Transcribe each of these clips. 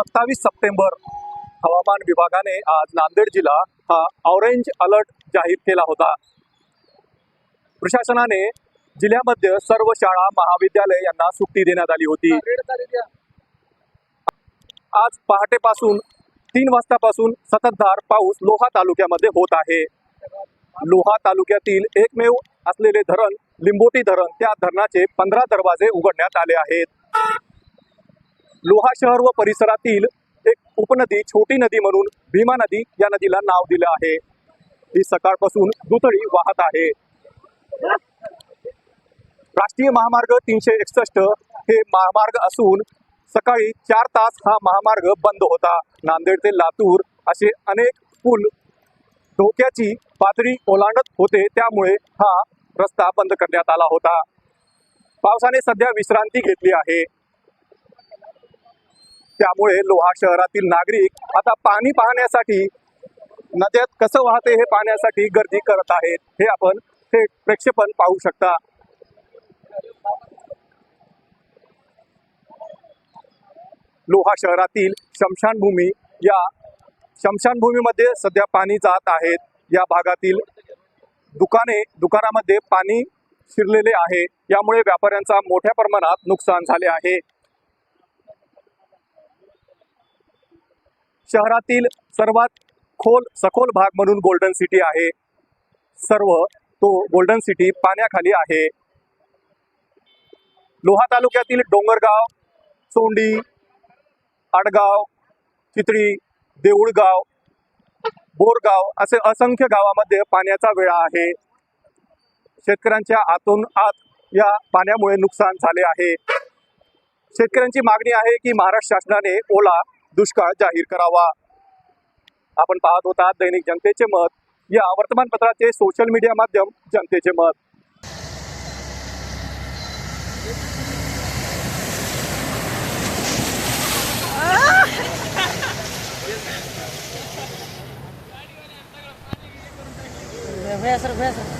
सत्तावीस सप्टेंबर हवामान विभागाने आज नांदेड जिल्हा हा ऑरेंज अलर्ट जाहीर केला होता. प्रशासनाने जिल्ह्यामध्ये सर्व शाळा महाविद्यालय यांना सुट्टी देण्यात आली होती. आज पहाटेपासून तीन वाजतापासून सततधार पाऊस लोहा तालुक्यामध्ये होत आहे. लोहा तालुक्यातील एकमेव असलेले धरण लिंबोटी धरण त्या धरणाचे पंधरा दरवाजे उघडण्यात आले आहेत. लोहा शहर व परिसरातील एक उपनदी छोटी नदी म्हणून भीमा नदी या नदीला नाव दिलं आहे. ही सकाळपासून दुतळी वाहत आहे. राष्ट्रीय महामार्ग तीनशे एकसष्ट हे महामार्ग असून सकाळी चार तास हा महामार्ग बंद होता. नांदेड ते लातूर असे अनेक पूल धोक्याची पातळी ओलांडत होते त्यामुळे हा रस्ता बंद करण्यात आला होता. पावसाने सध्या विश्रांती घेतली आहे. त्यामुळे लोहा शहरातील नागरिक आता पाणी पाहण्यासाठी नद्यात कसं वाहते हे पाहण्यासाठी गर्दी करत आहेत हे आपण ते प्रेक्षेपण पाहू शकता. लोहा शहरातील शमशानभूमी या शमशानभूमीमध्ये सध्या पाणी जात आहेत या भागातील दुकाने दुकानामध्ये पाणी शिरलेले आहे. यामुळे व्यापाऱ्यांचा मोठ्या प्रमाणात नुकसान झाले आहे. शहरातील सर्वात खोल सखोल भाग म्हणून गोल्डन सिटी आहे. सर्व तो गोल्डन सिटी पाण्याखाली आहे. लोहा तालुक्यातील डोंगरगाव सोंडी आडगाव चितळी देऊळगाव बोरगाव असे असंख्य गावामध्ये पाण्याचा वेळा आहे. शेतकऱ्यांच्या आतून आत या पाण्यामुळे नुकसान झाले आहे. शेतकऱ्यांची मागणी आहे की महाराष्ट्र शासनाने ओला दुष्काळ जाहीर करावा. आपण पाहत होता दैनिक जनतेचे मत. या वर्तमानपत्राचे सोशल मीडिया माध्यम जनतेचे मत. भैया सर भैया सर.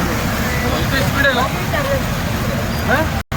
स्पीड आहे